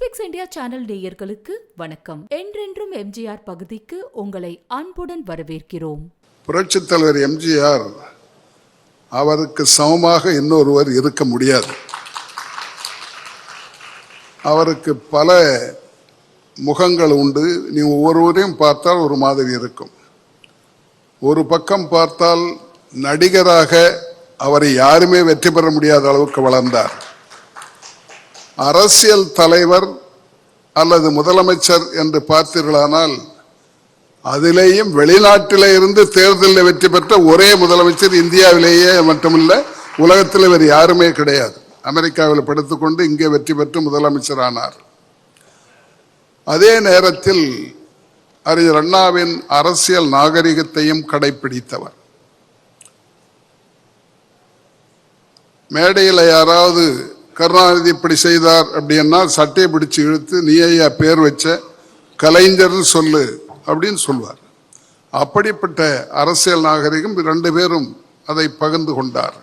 நியூஸ்பிக்ஸ் India channel நேயர்களுக்கு வணக்கம். என்றென்றும் எம்ஜிஆர் பகுதிக்கு உங்களை அன்புடன் வரவேற்கிறோம். புரட்சித் தலைவர் எம்ஜிஆர் அவருக்கு சமமாக இன்னொருவர் இருக்க முடியாது. அவருக்கு பல முகங்கள் உண்டு. நீ ஒவ்வொருவரையும் பார்த்தால் ஒரு மாதிரி இருக்கும். ஒரு பக்கம் பார்த்தால் நடிகராக அவரை யாருமே வெற்றி பெற முடியாத அளவுக்கு வளர்ந்தார். அரசியல் தலைவர் அல்லது முதலமைச்சர் என்று பார்த்தீர்களானால் அதிலேயும் வெளிநாட்டில இருந்து தேர்தலில் வெற்றி பெற்ற ஒரே முதலமைச்சர் இந்தியாவிலேயே மட்டுமில்ல உலகத்தில் வேறு யாருமே கிடையாது. அமெரிக்காவில் படுத்துக்கொண்டு இங்கே வெற்றி பெற்று முதலமைச்சர் ஆனார் அதே நேரத்தில் அறிஞர் அண்ணாவின் அரசியல் நாகரிகத்தையும் கடைபிடித்தவர் மேடையில் யாராவது கருணாநிதி இப்படி செய்தார் அப்படின்னா சட்டையை பிடிச்சு இழுத்து நீ ஐயா பேர் வச்ச கலைஞர்னு சொல்லு அப்படின்னு சொல்வார். அப்படிப்பட்ட அரசியல் நாகரிகம் ரெண்டு பேரும் அதை பகிர்ந்து கொண்டார்.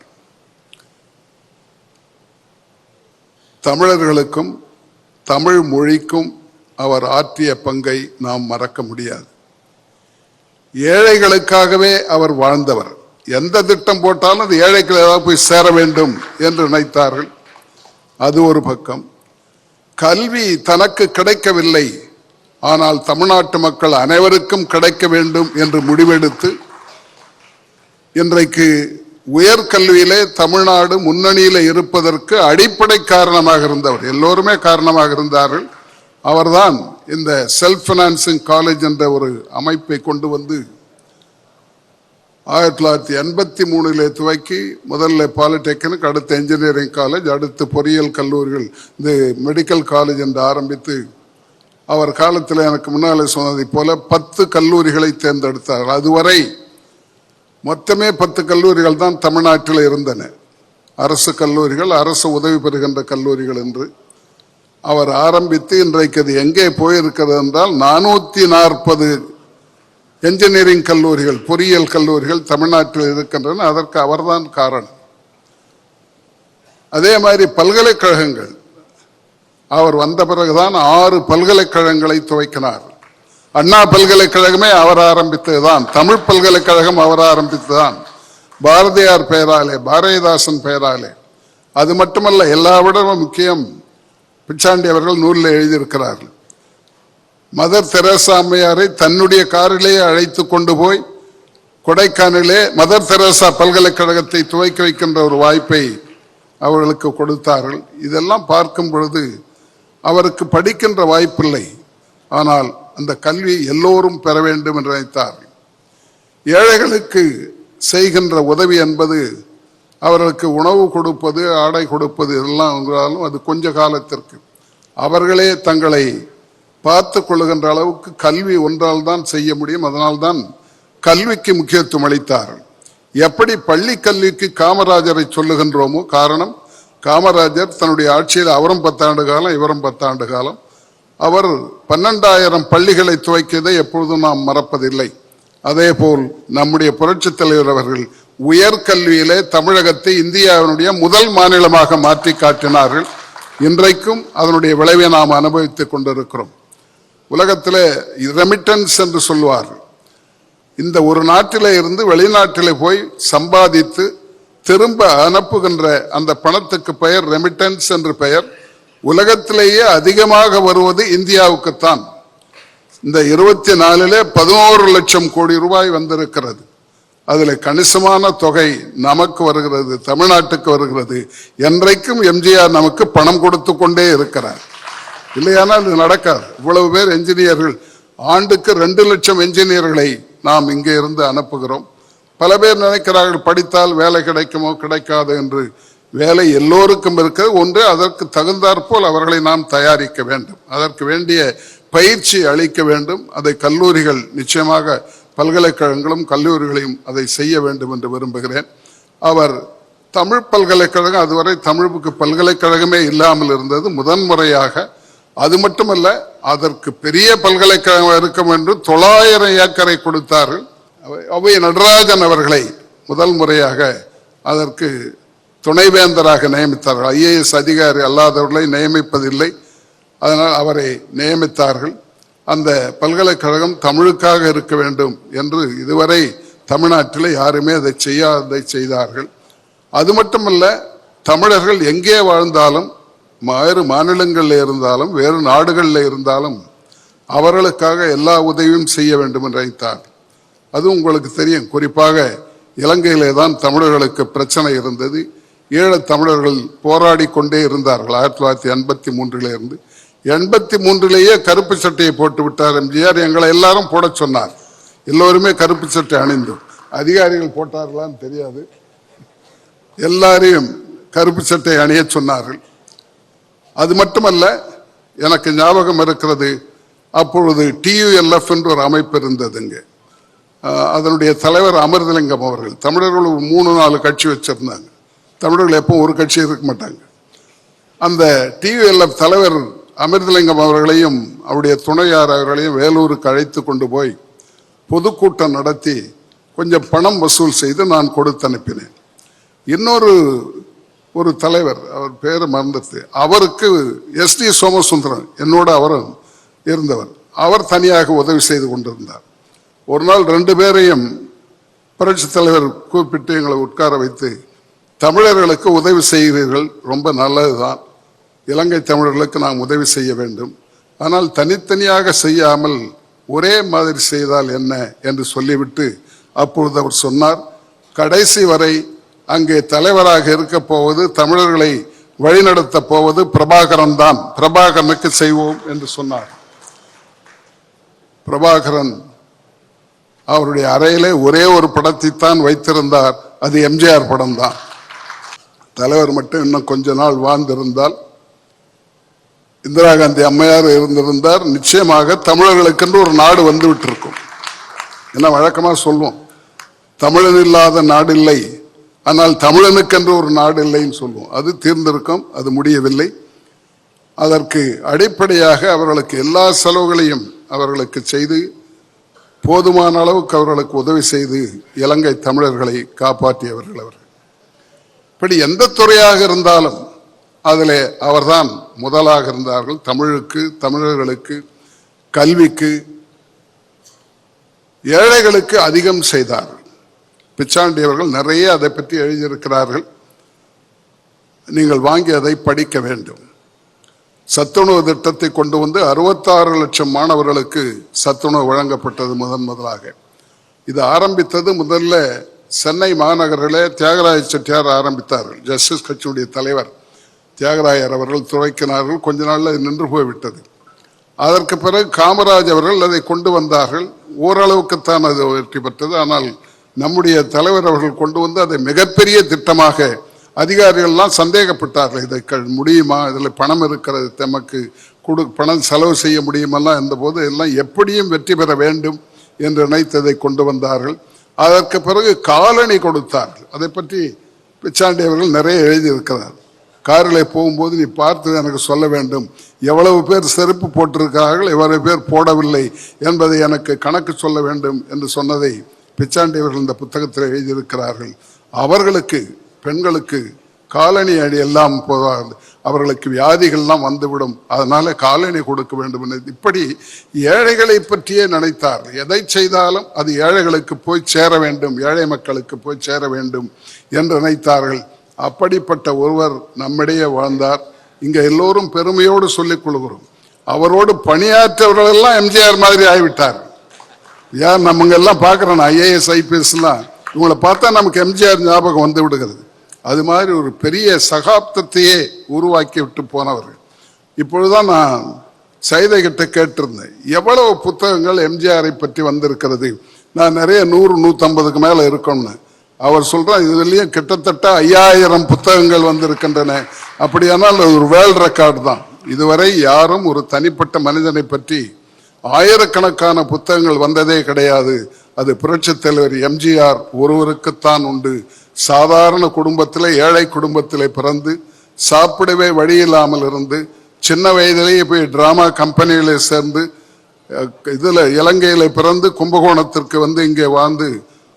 தமிழர்களுக்கும் தமிழ் மொழிக்கும் அவர் ஆற்றிய பங்கை நாம் மறக்க முடியாது. ஏழைகளுக்காகவே அவர் வாழ்ந்தவர். எந்த திட்டம் போட்டாலும் அது ஏழைகள் ஏதாவது போய் சேர வேண்டும் என்று நினைத்தார்கள். அது ஒரு பக்கம். கல்வி தனக்கு கிடைக்கவில்லை. ஆனால் தமிழ்நாட்டு மக்கள் அனைவருக்கும் கிடைக்க வேண்டும் என்று முடிவெடுத்து இன்றைக்கு உயர்கல்வியிலே தமிழ்நாடு முன்னணியில் இருப்பதற்கு அடிப்படை காரணமாக இருந்தவர் எல்லோருமே காரணமாக இருந்தார்கள். அவர்தான் இந்த செல்ஃப் ஃபினான்சிங் காலேஜ் என்ற ஒரு அமைப்பை கொண்டு வந்து ஆயிரத்தி தொள்ளாயிரத்தி எண்பத்தி மூணில் துவக்கி முதல்ல பாலிடெக்னிக் அடுத்து என்ஜினியரிங் காலேஜ் அடுத்து பொறியியல் கல்லூரிகள் இந்த மெடிக்கல் காலேஜ் என்று ஆரம்பித்து அவர் காலத்தில் எனக்கு முன்னாலே சொன்னதைப் போல பத்து கல்லூரிகளை தேர்ந்தெடுத்தார் அதுவரை மொத்தமே பத்து கல்லூரிகள் தான் தமிழ்நாட்டில் இருந்தன. அரசு கல்லூரிகள் அரசு உதவி பெறுகின்ற கல்லூரிகள் என்று அவர் ஆரம்பித்து இன்றைக்கு அது எங்கே போயிருக்கிறது என்றால் நானூற்றி நாற்பது என்ஜினியரிங் கல்லூரிகள் பொறியியல் கல்லூரிகள் தமிழ்நாட்டில் இருக்கின்றன. அதற்கு அவர்தான் காரணம். அதே மாதிரி பல்கலைக்கழகங்கள். அவர் வந்த பிறகுதான் ஆறு பல்கலைக்கழகங்களை துவக்கினார். அண்ணா பல்கலைக்கழகமே அவர் ஆரம்பித்ததுதான். தமிழ் பல்கலைக்கழகம் அவர் ஆரம்பித்ததுதான். பாரதியார் பெயராலே பாரதிதாசன் பெயராலே அது மட்டுமல்ல எல்லாவிடமும் முக்கியம். பிச்சாண்டி அவர்கள் நூலில் எழுதியிருக்கிறார்கள். மதர் தெரசா அம்மையாரை தன்னுடைய காரிலேயே அழைத்து கொண்டு போய் கொடைக்கானலே மதர் தெரசா பல்கலைக்கழகத்தை துவக்கி வைக்கின்ற ஒரு வாய்ப்பை அவர்களுக்கு கொடுத்தார்கள். இதெல்லாம் பார்க்கும் பொழுது அவருக்கு படிக்கின்ற வாய்ப்பில்லை. ஆனால் அந்த கல்வி எல்லோரும் பெற வேண்டும் என்று நினைத்தார் ஏழைகளுக்கு செய்கின்ற உதவி என்பது அவர்களுக்கு உணவு கொடுப்பது ஆடை கொடுப்பது இதெல்லாம் என்றாலும் அது கொஞ்ச காலத்திற்கு. அவர்களே தங்களை பார்த்து கொள்ளுகின்ற அளவுக்கு கல்வி ஒன்றால் தான் செய்ய முடியும். அதனால்தான் கல்விக்கு முக்கியத்துவம் அளித்தார். எப்படி பள்ளி கல்விக்கு காமராஜரை சொல்லுகின்றோமோ காரணம் காமராஜர் தன்னுடைய ஆட்சியில் அவரும் பத்தாண்டு காலம் இவரும் பத்தாண்டு காலம். அவர் பன்னெண்டாயிரம் பள்ளிகளை துவக்கியதை எப்பொழுதும் நாம் மறப்பதில்லை. அதே போல் நம்முடைய புரட்சித் தலைவர் அவர்கள் உயர்கல்வியிலே தமிழகத்தை இந்தியாவினுடைய முதல் மாநிலமாக மாற்றி காட்டினார்கள். இன்றைக்கும் அதனுடைய விளைவை நாம் அனுபவித்துக் கொண்டிருக்கிறோம். உலகத்தில் ரெமிட்டன்ஸ் என்று சொல்வார் இந்த ஒரு நாட்டிலே இருந்து வெளிநாட்டில் போய் சம்பாதித்து திரும்ப அனுப்புகின்ற அந்த பணத்துக்கு பெயர் ரெமிட்டன்ஸ் என்று பெயர் உலகத்திலேயே அதிகமாக வருவது இந்தியாவுக்குத்தான். இந்த இருபத்தி நாலிலே பதினோரு லட்சம் கோடி ரூபாய் வந்திருக்கிறது. அதில் கணிசமான தொகை நமக்கு வருகிறது தமிழ்நாட்டுக்கு வருகிறது. என்றைக்கும் எம்ஜிஆர் நமக்கு பணம் கொடுத்து கொண்டே இருக்கிறார். இல்லையானால் இது நடக்காது. இவ்வளவு பேர் என்ஜினியர்கள் ஆண்டுக்கு ரெண்டு லட்சம் என்ஜினியர்களை நாம் இங்கே இருந்து அனுப்புகிறோம். பல பேர் நினைக்கிறார்கள் படித்தால் வேலை கிடைக்குமோ கிடைக்காது என்று. வேலை எல்லோருக்கும் இருக்க ஒன்று அதற்கு தகுந்தாற்போல் அவர்களை நாம் தயாரிக்க வேண்டும். அதற்கு வேண்டிய பயிற்சி அளிக்க வேண்டும். அதை கல்லூரிகள் நிச்சயமாக பல்கலைக்கழகங்களும் கல்லூரிகளையும் அதை செய்ய வேண்டும் என்று விரும்புகிறேன். அவர் தமிழ் பல்கலைக்கழகம் அதுவரை தமிழுக்கு பல்கலைக்கழகமே இல்லாமல் இருந்தது. முதன்முறையாக அது மட்டுமல்ல அதற்கு பெரிய பல்கலைக்கழகம் இருக்கும் என்று தொள்ளாயிரம் ஏக்கரை கொடுத்தார்கள் அவை- நடராஜன் அவர்களை முதல் முறையாக அதற்கு துணைவேந்தராக நியமித்தார்கள். ஐஏஎஸ் அதிகாரி அல்லாதவர்களை நியமிப்பதில்லை. அதனால் அவரை நியமித்தார்கள். அந்த பல்கலைக்கழகம் தமிழுக்காக இருக்க வேண்டும் என்று இதுவரை தமிழ்நாட்டில் யாருமே அதை செய்யாததை செய்தார்கள். அது மட்டுமல்ல தமிழர்கள் எங்கே வாழ்ந்தாலும் வேறு மாநிலங்களில் இருந்தாலும் வேறு நாடுகளில் இருந்தாலும் அவர்களுக்காக எல்லா உதவியும் செய்ய வேண்டும் என்று நினைத்தார். அது உங்களுக்கு தெரியும். குறிப்பாக இலங்கையிலே தான் தமிழர்களுக்கு பிரச்சனை இருந்தது. ஈழத் தமிழர்கள் போராடி கொண்டே இருந்தார்கள். ஆயிரத்தி தொள்ளாயிரத்தி எண்பத்தி மூன்றிலே இருந்து. எண்பத்தி மூன்றிலேயே கருப்பு சட்டையை போட்டு விட்டார் எம்ஜிஆர். எங்களை எல்லாரும் போட சொன்னார். எல்லோருமே கருப்பு சட்டை அணிந்தோம் அதிகாரிகள் போட்டார்களான்னு தெரியாது. எல்லாரையும் கருப்பு சட்டை அணிய சொன்னார்கள். அது மட்டுமல்ல எனக்கு ஞாபகம் இருக்கிறது அப்பொழுது டியூஎல்எஃப் என்று ஒரு அமைப்பு இருந்ததுங்க அதனுடைய தலைவர் அமிர்தலிங்கம் அவர்கள். தமிழர்கள் ஒரு மூணு நாலு கட்சி வச்சிருந்தாங்க. தமிழர்கள் எப்போ ஒரு கட்சி இருக்க மாட்டாங்க. அந்த டியூஎல்எஃப் தலைவர் அமிர்தலிங்கம் அவர்களையும் அவருடைய துணையார் அவர்களையும் வேலூருக்கு அழைத்து கொண்டு போய் பொதுக்கூட்டம் நடத்தி கொஞ்சம் பணம் வசூல் செய்து நான் கொடுத்து அனுப்பினேன். இன்னொரு ஒரு தலைவர் அவர் பேர் மறந்துட்டு அவருக்கு எஸ் டி சோமசுந்தரன் என்னோட அவரும் இருந்தவர். அவர் தனியாக உதவி செய்து கொண்டிருந்தார். ஒரு நாள் ரெண்டு பேரையும் புரட்சி தலைவர் கூப்பிட்டு எங்களை உட்கார வைத்து தமிழர்களுக்கு உதவி செய்கிறீர்கள் ரொம்ப நல்லதுதான். இலங்கை தமிழர்களுக்கு நாம் உதவி செய்ய வேண்டும். ஆனால் தனித்தனியாக செய்யாமல் ஒரே மாதிரி செய்தால் என்ன? என்று சொல்லிவிட்டு அப்பொழுது அவர் சொன்னார் கடைசி வரை அங்கே தலைவராக இருக்க போவது தமிழர்களை வழிநடத்த போவது பிரபாகரன் தான் பிரபாகரனுக்கு செய்வோம் என்று சொன்னார். பிரபாகரன் அவருடைய அறையிலே ஒரே ஒரு படத்தை தான் வைத்திருந்தார். அது எம்ஜிஆர் படம் தான் தலைவர் மட்டும் இன்னும் கொஞ்ச நாள் வாழ்ந்திருந்தால் இந்திரா காந்தி அம்மையார் இருந்திருந்தார். நிச்சயமாக தமிழர்களுக்கென்று ஒரு நாடு வந்து விட்டிருக்கும் என்ன வழக்கமாக சொல்லுவோம் தமிழன் இல்லாத நாடு இல்லை. ஆனால் தமிழனுக்கென்று ஒரு நாடு இல்லைன்னு சொல்லுவோம் அது தீர்ந்திருக்கும் அது முடியவில்லை. அதற்கு அடிப்படையாக அவர்களுக்கு எல்லா செலவுகளையும் அவர்களுக்கு செய்து போதுமான அளவுக்கு அவர்களுக்கு உதவி செய்து இலங்கை தமிழர்களை காப்பாற்றியவர்கள் அவர். இப்படி எந்த துறையாக இருந்தாலும் அதில் அவர்தான் முதலாக இருந்தார்கள். தமிழுக்கு தமிழர்களுக்கு கல்விக்கு ஏழைகளுக்கு அதிகம் செய்தார். பிச்சாண்டி அவர்கள் நிறைய அதை பற்றி எழுதியிருக்கிறார்கள். நீங்கள் வாங்கி அதை படிக்க வேண்டும். சத்துணவு திட்டத்தை கொண்டு வந்து அறுபத்தாறு லட்சம் மாணவர்களுக்கு சத்துணவு வழங்கப்பட்டது முதன் முதலாக. இது ஆரம்பித்தது முதல்ல சென்னை மாநகரில் தியாகராய செட்டியார் ஆரம்பித்தார்கள். ஜஸ்டிஸ் கட்சியுடைய தலைவர் தியாகராயர் அவர்கள் துவைக்கினார்கள். கொஞ்ச நாளில் நின்று போய்விட்டது. அதற்கு பிறகு காமராஜ் அவர்கள் அதை கொண்டு வந்தார்கள். ஓரளவுக்குத்தான் அது வெற்றி பெற்றது. ஆனால் நம்முடைய தலைவர் அவர்கள் கொண்டு வந்து அதை மிகப்பெரிய திட்டமாக அதிகாரிகள்லாம் சந்தேகப்பட்டார்கள். இதை க- முடியுமா? இதில் பணம் இருக்கிறது தமக்கு கொடு பணம் செலவு செய்ய முடியுமெல்லாம் இருந்தபோது எல்லாம் எப்படியும் வெற்றி பெற வேண்டும் என்று நினைத்ததை கொண்டு வந்தார்கள். அதற்கு பிறகு காலணி கொடுத்தார்கள். அதை பற்றி பிச்சாண்டி அவர்கள் நிறைய எழுதியிருக்கிறார். காரில் போகும்போது நீ பார்த்து எனக்கு சொல்ல வேண்டும். எவ்வளவு பேர் செருப்பு போட்டிருக்கிறார்கள் எவ்வளவு பேர் போடவில்லை என்பதை எனக்கு கணக்கு சொல்ல வேண்டும் என்று சொன்னதை பிச்சாண்டி அவர்கள் இந்த புத்தகத்தில் எழுதியிருக்கிறார்கள். அவர்களுக்கு பெண்களுக்கு காலனி அடி எல்லாம் போதாது அவர்களுக்கு வியாதிகள்லாம் வந்துவிடும். அதனால காலனி கொடுக்க வேண்டும் என்று இப்படி ஏழைகளை பற்றியே நினைத்தார். எதை செய்தாலும் அது ஏழைகளுக்கு போய் சேர வேண்டும். ஏழை மக்களுக்கு போய் சேர வேண்டும் என்று நினைத்தார்கள். அப்படிப்பட்ட ஒருவர் நம்மிடையே வாழ்ந்தார். இங்க எல்லோரும் பெருமையோடு சொல்லிக் கொள்கிறோம். அவரோடு பணியாற்றவர்கள் எல்லாம் எம்ஜிஆர் மாதிரி ஆகிவிட்டார். ஏன் நம்ம எல்லாம் பார்க்குறோம் ஐஏஎஸ் ஐபிஎஸ்லாம் இவங்களை பார்த்தா நமக்கு எம்ஜிஆர் ஞாபகம் வந்து விடுகிறது. அது மாதிரி ஒரு பெரிய சகாப்தத்தையே உருவாக்கி விட்டு போனவர்கள். இப்பொழுதுதான் நான் சைதைகிட்ட கேட்டிருந்தேன் எவ்வளவு புத்தகங்கள் எம்ஜிஆரை பற்றி வந்திருக்கிறது? நான் நிறைய நூறு நூற்றம்பதுக்கு மேலே இருக்கணும்னு. அவர் சொல்கிறார் இதுலேயும் கிட்டத்தட்ட ஐயாயிரம் புத்தகங்கள் வந்திருக்கின்றன. அப்படியானால் அது ஒரு வேர்ல்ட் ரெக்கார்டு தான். இதுவரை யாரும் ஒரு தனிப்பட்ட மனிதனை பற்றி ஆயிரக்கணக்கான புத்தகங்கள் வந்ததே கிடையாது. அது புரட்சி தலைவர் எம்ஜிஆர் ஒருவருக்குத்தான் உண்டு. சாதாரண குடும்பத்தில் ஏழை குடும்பத்தில் பிறந்து சாப்பிடவே வழி இல்லாமல் இருந்து சின்ன வயதிலேயே போய் டிராமா கம்பெனியில் சேர்ந்து இதில் இலங்கையில் பிறந்து கும்பகோணத்திற்கு வந்து இங்கே வாழ்ந்து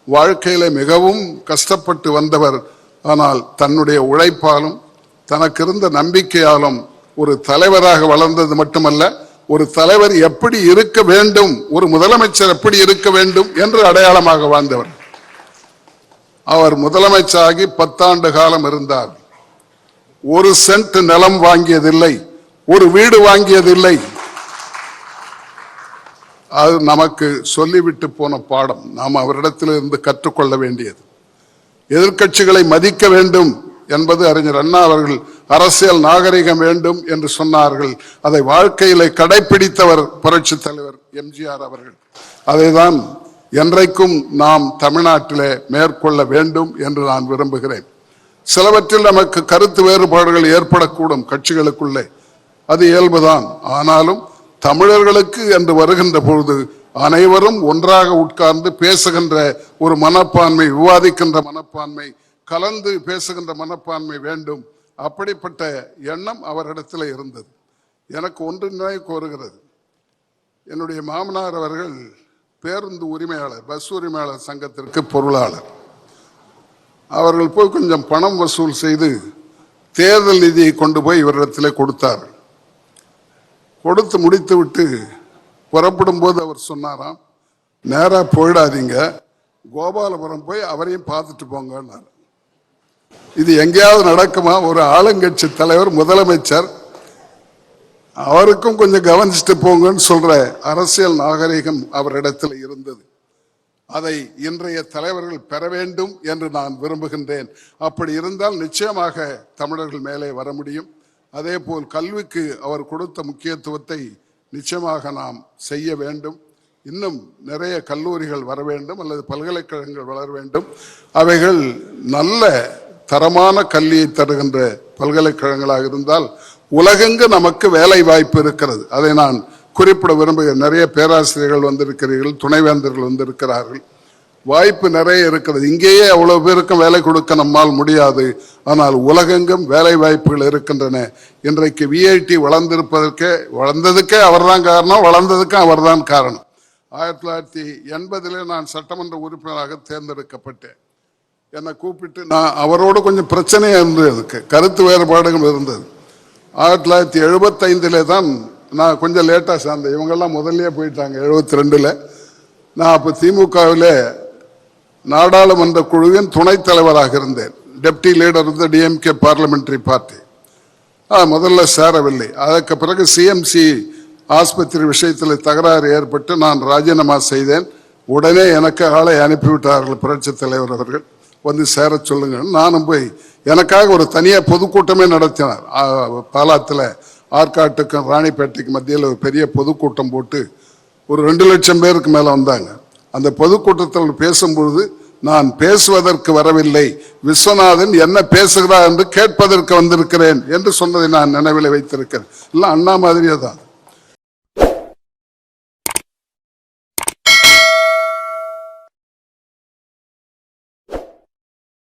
வாழ்க்கையில் மிகவும் கஷ்டப்பட்டு வந்தவர். ஆனால் தன்னுடைய உழைப்பாலும் தனக்கு இருந்த நம்பிக்கையாலும் ஒரு தலைவராக வளர்ந்தது மட்டுமல்ல ஒரு தலைவர் எப்படி இருக்க வேண்டும் ஒரு முதலமைச்சர் எப்படி இருக்க வேண்டும் என்று அடையாளமாக வாழ்ந்தவர். அவர் முதலமைச்சராகி பத்தாண்டு காலம் இருந்தார். ஒரு சென்ட் நிலம் வாங்கியதில்லை ஒரு வீடு வாங்கியதில்லை. அது நமக்கு சொல்லிவிட்டு போன பாடம். நாம் அவரிடத்திலிருந்து கற்றுக்கொள்ள வேண்டியது. எதிர்க்கட்சிகளை மதிக்க வேண்டும் என்பது அறிஞர் அண்ணா அவர்கள் அரசியல் நாகரிகம் வேண்டும் என்று சொன்னார்கள். அதை வாழ்க்கையிலே கடைபிடித்தவர் புரட்சி தலைவர் எம்ஜிஆர் அவர்கள். அதைதான் என்றைக்கும் நாம் தமிழ்நாட்டிலே மேற்கொள்ள வேண்டும் என்று நான் விரும்புகிறேன். சிலவற்றில் நமக்கு கருத்து வேறுபாடுகள் ஏற்படக்கூடும் கட்சிகளுக்குள்ளே. அது இயல்புதான். ஆனாலும் தமிழர்களுக்கு என்று வருகின்ற பொழுது அனைவரும் ஒன்றாக உட்கார்ந்து பேசுகின்ற ஒரு மனப்பான்மை விவாதிக்கின்ற மனப்பான்மை கலந்து பேசுகின்ற மனப்பான்மை வேண்டும். அப்படிப்பட்ட எண்ணம் அவரிடத்தில் இருந்தது. எனக்கு ஒன்று நினைவு கோருகிறது. என்னுடைய மாமனார் அவர்கள் பேருந்து உரிமையாளர் பஸ் உரிமையாளர் சங்கத்திற்கு பொருளாளர். அவர்கள் போய் கொஞ்சம் பணம் வசூல் செய்து தேர்தல் நிதியை கொண்டு போய் இவரிடத்தில் கொடுத்தார்கள் கொடுத்து முடித்து விட்டு புறப்படும் போது அவர் சொன்னாராம் நேராக போயிடாதீங்க. கோபாலபுரம் போய் அவரையும் பார்த்துட்டு போங்கன்னார். இது எங்கேயாவது நடக்குமா? ஒரு ஆளுங்கட்சி தலைவர் முதலமைச்சர் அவருக்கும் கொஞ்சம் கவனிச்சுட்டு போங்கன்னு சொல்ற அரசியல் நாகரிகம் அவரிடத்தில் இருந்தது. அதை இன்றைய தலைவர்கள் பெற வேண்டும் என்று நான் விரும்புகின்றேன். அப்படி இருந்தால் நிச்சயமாக தமிழர்கள் மேலே வர முடியும். அதே போல் கல்விக்கு அவர் கொடுத்த முக்கியத்துவத்தை நிச்சயமாக நாம் செய்ய வேண்டும். இன்னும் நிறைய கல்லூரிகள் வர வேண்டும் அல்லது பல்கலைக்கழகங்கள் வளர வேண்டும். அவைகள் நல்ல தரமான கல்வியை தருகின்ற பல்கலைக்கழகங்களாக இருந்தால் உலகெங்கு நமக்கு வேலை வாய்ப்பு இருக்கிறது. அதை நான் குறிப்பிட விரும்புகிறேன். நிறைய பேராசிரியர்கள் வந்திருக்கிறீர்கள் துணைவேந்தர்கள் வந்திருக்கிறார்கள். வாய்ப்பு நிறைய இருக்கிறது. இங்கேயே அவ்வளவு பேருக்கும் வேலை கொடுக்க நம்மால் முடியாது. ஆனால் உலகெங்கும் வேலை வாய்ப்புகள் இருக்கின்றன. இன்றைக்கு விஐடி வளர்ந்திருப்பதற்கே வளர்ந்ததுக்கே அவர்தான் காரணம் வளர்ந்ததுக்கும் அவர்தான் காரணம். ஆயிரத்தி தொள்ளாயிரத்தி எண்பதிலே நான் சட்டமன்ற உறுப்பினராக தேர்ந்தெடுக்கப்பட்டேன். என்னை கூப்பிட்டு நான் அவரோடு கொஞ்சம் பிரச்சனையாக இருந்தது அதுக்கு. கருத்து வேறுபாடுகள் இருந்தது. ஆயிரத்தி தொள்ளாயிரத்தி எழுபத்தைந்தில் தான் நான் கொஞ்சம் லேட்டாக சேர்ந்தேன். இவங்கெல்லாம் முதல்லையே போயிட்டாங்க எழுபத்தி ரெண்டில் நான் அப்போ திமுகவில் நாடாளுமன்ற குழுவின் துணைத் தலைவராக இருந்தேன். டெப்டி லீடர் இருந்த டிஎம்கே பார்லிமெண்டரி பார்ட்டி முதல்ல சேரவில்லை. அதற்கு பிறகு சிஎம்சி ஆஸ்பத்திரி விஷயத்தில் தகராறு ஏற்பட்டு நான் ராஜினாமா செய்தேன். உடனே எனக்கு ஆளை அனுப்பிவிட்டார்கள் புரட்சித் தலைவர் அவர்கள். வந்து சேர சொல்லுங்க நானும் போய் எனக்காக ஒரு தனியாக பொதுக்கூட்டமே நடத்தினார். பாலாத்தில் ஆற்காட்டுக்கும் ராணிப்பேட்டைக்கு மத்தியில் ஒரு பெரிய பொதுக்கூட்டம் போட்டு ஒரு ரெண்டு லட்சம் பேருக்கு மேலே வந்தாங்க. அந்த பொதுக்கூட்டத்தில் பேசும்பொழுது நான் பேசுவதற்கு வரவில்லை. விஸ்வநாதன் என்ன பேசுகிறார் என்று கேட்பதற்கு வந்திருக்கிறேன் என்று சொன்னதை நான் நினைவில் வைத்திருக்கிறேன். இல்லை அண்ணா மாதிரியே தான்.